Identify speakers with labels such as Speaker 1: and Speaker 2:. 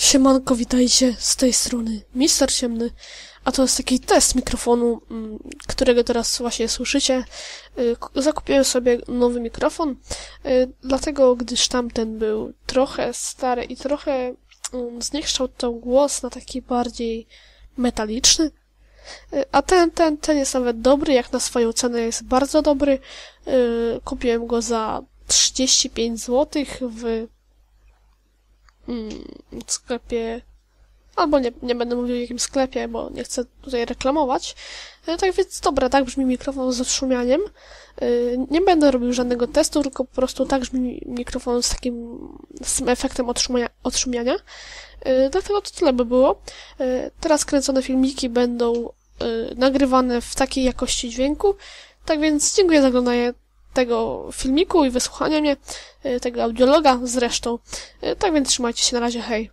Speaker 1: Siemanko, witajcie z tej strony Mister Ciemny, a to jest taki test mikrofonu, mm, którego teraz właśnie słyszycie. Y, Zakupiłem sobie nowy mikrofon, y, dlatego gdyż tamten był trochę stary i trochę mm, zniekształcał głos na taki bardziej metaliczny. Y, A ten, ten, ten jest nawet dobry, jak na swoją cenę jest bardzo dobry. Kupiłem go za 35 zł w w sklepie. Albo nie, nie będę mówił w jakim sklepie, bo nie chcę tutaj reklamować. E, Tak więc dobra, tak brzmi mikrofon z odszumianiem. E, Nie będę robił żadnego testu, tylko po prostu tak brzmi mikrofon z takim, z tym efektem odszumiania. odszumiania. E, Dlatego to tyle by było. Teraz kręcone filmiki będą nagrywane w takiej jakości dźwięku. Tak więc dziękuję za oglądanie tego filmiku i wysłuchanie mnie, e, tego audiologa zresztą. E, Tak więc trzymajcie się na razie, hej.